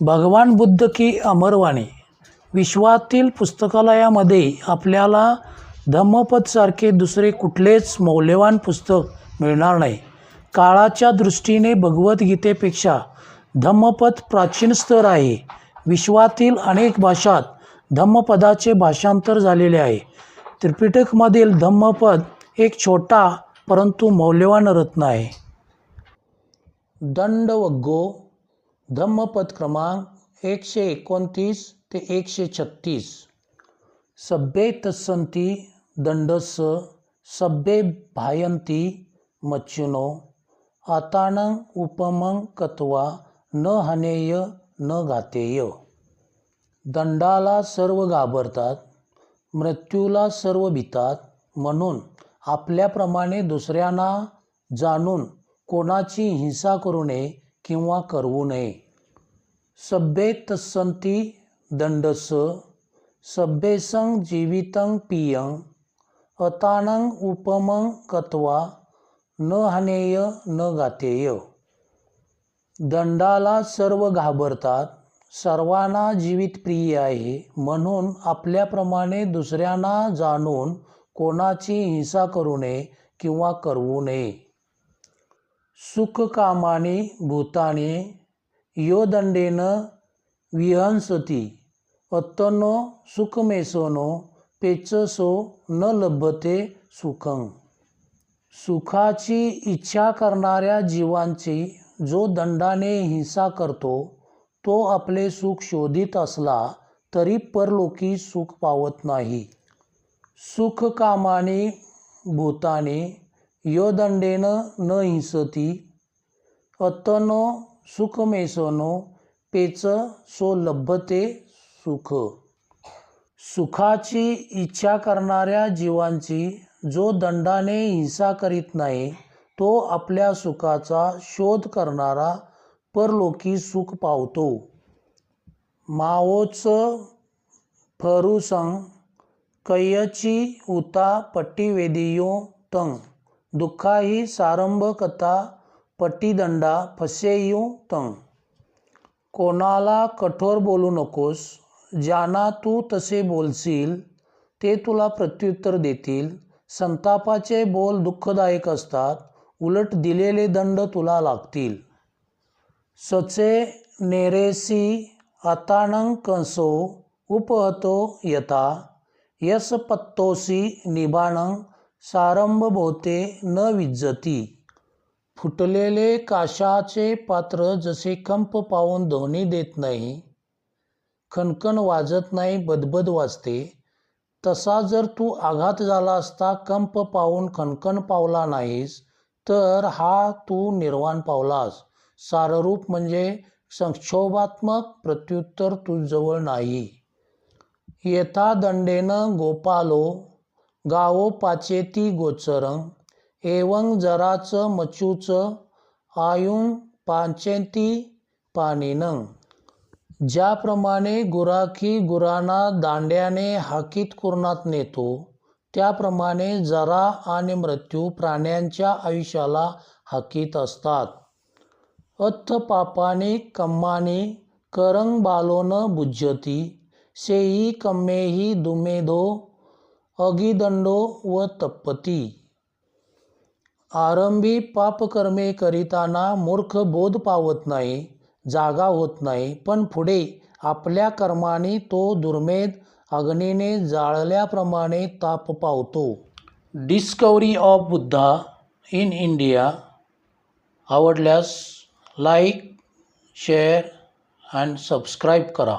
भगवान बुद्ध की अमरवाणी. विश्वातील पुस्तकालयामध्ये आपल्याला धम्मपदसारखे दुसरे कुठलेच मौल्यवान पुस्तक मिळणार नाही. काळाच्या दृष्टीने भगवद्गीतेपेक्षा धम्मपद प्राचीन स्तर आहे. विश्वातील अनेक भाषात धम्मपदाचे भाषांतर झालेले आहे. त्रिपिटकमधील धम्मपद एक छोटा परंतु मौल्यवान रत्न आहे. दंडवग्गो धम्मपद क्रमांक एकशे एकोणतीस ते एकशे छत्तीस. सभ्ये तत्संती दंडस सभ्ये भायंती मच्छिनो आतानं उपमंग कत्वा न हनेय न घातेय. दंडाला सर्व घाबरतात मृत्यूला सर्व भितात म्हणून आपल्याप्रमाणे दुसऱ्यांना जाणून कोणाची हिंसा करू नये किंवा करवू नये. सभ्ये तत्संती दंडस सभ्येसंग जीवितं पियं अतानं उपमं कत्वा न हनेय न गातेय. दंडाला सर्व घाबरतात सर्वांना जीवित प्रिय आहे म्हणून आपल्याप्रमाणे दुसऱ्यांना जाणून कोणाची हिंसा करू नये किंवा करवू नये. सुखकामाने भूताने योदंडेन विहंसती अत्तनो सुखमेसोनो पेचसो न लभते सुखं. सुखाची इच्छा करणाऱ्या जीवांची जो दंडाने हिंसा करतो तो आपले सुख शोधित असला तरी परलोकी सुख पावत नाही. सुखकामाने भूताने यो दंडेन न हिंसती अतनो सुखमेसनो पेच सो लभते सुख. सुखाची इच्छा करणाऱ्या जीवांची जो दंडाने हिंसा करीत नाही तो आपल्या सुखाचा शोध करणारा परलोकी सुख पावतो. माओच फरुसंग कैयची उता पट्टीवेदियो तंग. दुःखाही सारंभ कथा पट्टीदंडा फसेयू तंग. कोणाला कठोर बोलू नकोस ज्यांना तू तसे बोलशील ते तुला प्रत्युत्तर देतील. संतापाचे बोल दुःखदायक असतात उलट दिलेले दंड तुला लागतील. सचे नेरेसी अतानंग कंसो उपहतो यथा. यस पत्तोसी निभाणंग सारंभ भोवते न विज्जती. फुटलेले काशाचे पात्र जसे कंप पाहून ध्वनी देत नाही खणखण वाजत नाही बदबद वाजते. तसा जर तू आघात झाला असता कंप पाहून खणखण पावला नाहीस तर हा तू निर्वाण पावलास. साररूप म्हणजे संक्षोभात्मक प्रत्युत्तर तुझजवळ नाही. येथा दंडेनं गोपालो गावो पाचेती गोचरं एवं जराचं मचूचं आयुं पाचेती पाणीनं. ज्याप्रमाणे गुराखी गुरांना दांड्याने हाकीत कुरणात नेतो त्याप्रमाणे जरा आणि मृत्यू प्राण्यांच्या आयुष्याला हाकीत असतात. अत्थ पापाने कम्माने करंग बालोन बुज्जती सेई कम्मेही दुमेधो अगिदंडो व तप्पती. आरंभी पापकर्मे करीताना मूर्ख बोध पावत नाही जागा होत नाही पण पुढे आपल्या कर्माने तो दुर्मेध अग्नीने जाळल्याप्रमाणे ताप पावतो. Discovery of Buddha in India आवडल्यास लाईक शेअर अँड सबस्क्राईब करा.